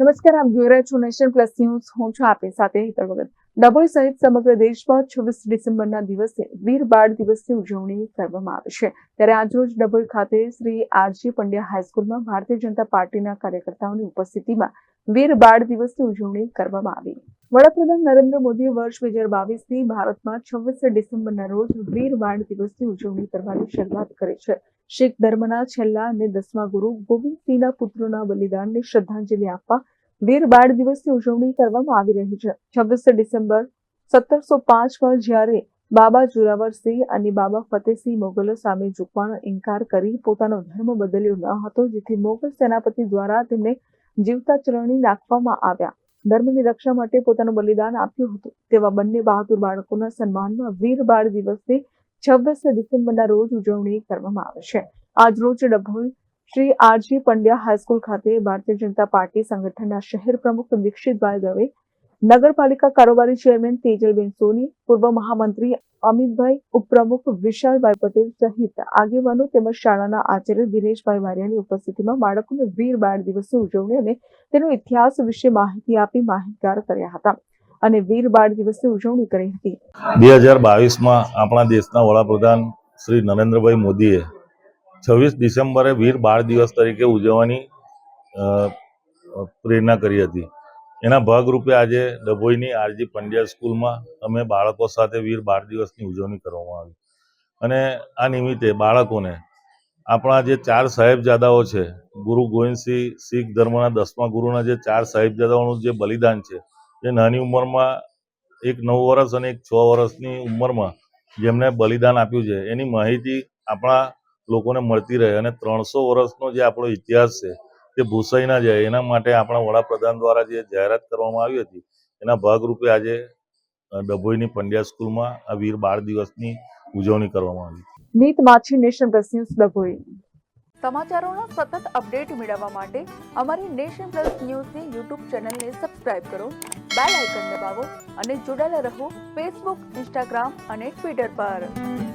નમસ્કાર, આપ જોઈ રહ્યા છો નેશન પ્લસ ન્યૂઝ. હું છું આપની સાથે હિતલ ભગત. ડભોઈ સહિત સમગ્ર દેશમાં છવ્વીસ ડિસેમ્બરના દિવસે વીર બાળ દિવસની ઉજવણી કરવામાં આવે છે. ત્યારે આજરોજ ડભોઈ ખાતે શ્રી આરજી પંડ્યા હાઈસ્કૂલમાં ભારતીય જનતા પાર્ટીના કાર્યકર્તાઓની ઉપસ્થિતિમાં વીર બાળ દિવસની ઉજવણી કરવામાં આવી. વડાપ્રધાન નરેન્દ્ર મોદીએ વર્ષ બે હજાર બાવીસની ભારતમાં છવ્વીસ ડિસેમ્બરના રોજ વીર બાળ દિવસની ઉજવણી કરવાની શરૂઆત કરી છે. શીખ ધર્મના છેલ્લા અને દસમા ગુરુ ગોવિંદસિંહના પુત્રોના બલિદાનને શ્રદ્ધાંજલિ આપવા વીર બાળ દિવસની ઉજવણી કરવામાં આવી રહી છે. છવ્વીસ ડિસેમ્બર સત્તરસો પાંચમાં જ્યારે બાબા જોરાવરસિંહ અને બાબા ફતેહસિંહ મોગલો સામે ઝૂકવાનો ઇનકાર કરી પોતાનો ધર્મ બદલ્યો ન હતો, જેથી મોગલ સેનાપતિ દ્વારા તેમને જીવતા ચરણી નાખવામાં આવ્યા. ધર્મની રક્ષા માટે પોતાનું બલિદાન આપ્યું હતું. તેવા બંને બહાદુર બાળકોના સન્માનમાં વીર બાળ દિવસની છવ્વીસ ડિસેમ્બરના રોજ ઉજવણી કરવામાં આવે છે. આજ રોજ Dabhoi Shri R G Pandya high school ખાતે ભારતીય જનતા પાર્ટી સંગઠનના શહેર પ્રમુખ દીક્ષિતભાઈ દવે, નગરપાલિકા કારોબારી ચેરમેન તેજલબેન સોની, પૂર્વ મહામંત્રી અમિતભાઈ ઉપપ્રમુખ વિશાલભાઈ પટેલ સહિત આગેવાનો તેમજ શાળાના આચાર્ય દિનેશભાઈ વારિયાની ઉપસ્થિતિમાં બાળકોને વીર બાળ દિવસની ઉજવણી અને તેનો ઇતિહાસ વિશે માહિતી આપી માહિતગાર કર્યા હતા અને વીર બાળ દિવસની ઉજવણી કરી હતી. બે હજાર બાવીસમાં આપણા દેશના વડાપ્રધાન શ્રી નરેન્દ્રભાઈ મોદીએ છવ્વીસ ડિસેમ્બરે વીર બાળ દિવસ તરીકે ઉજવવાની પ્રેરણા કરી હતી. એના ભાગરૂપે આજે ડભોઈની આરજી પંડ્યા સ્કૂલમાં અમે બાળકો સાથે વીર બાળ દિવસની ઉજવણી કરવામાં આવી. અને આ નિમિત્તે બાળકોને આપણા જે ચાર સાહેબજાદાઓ છે, ગુરુ ગોવિંદસિંહ શીખ ધર્મના દસમા ગુરુના જે ચાર સાહેબજાદાઓનું જે બલિદાન છે, એ નાની ઉંમરમાં એક નવ વર્ષ અને એક છ વર્ષની ઉંમરમાં જેમને બલિદાન આપ્યું છે, એની માહિતી આપણા લોકોને મળતી રહે અને ત્રણસો વર્ષનો જે આપણો ઇતિહાસ છે તે ભૂસાઈ ના જાય એના માટે આપણા વડાપ્રધાન દ્વારા જે જાહેરાત કરવામાં આવી હતી એના ભાગરૂપે આજે ડભોઈની પંડ્યા સ્કૂલમાં આ વીર બાળ દિવસની ઉજવણી કરવામાં આવી Meet Machhi Nation Plus News Dabhoi. સમાચારોનો સતત અપડેટ મેળવવા માટે અમારી નેશન પ્લસ ન્યૂઝની યુટ્યુબ ચેનલને સબસ્ક્રાઇબ કરો બેલ આઇકન દબાવો અને જોડાયેલા રહો ફેસબુક ઇન્સ્ટાગ્રામ અને ટ્વિટર પર.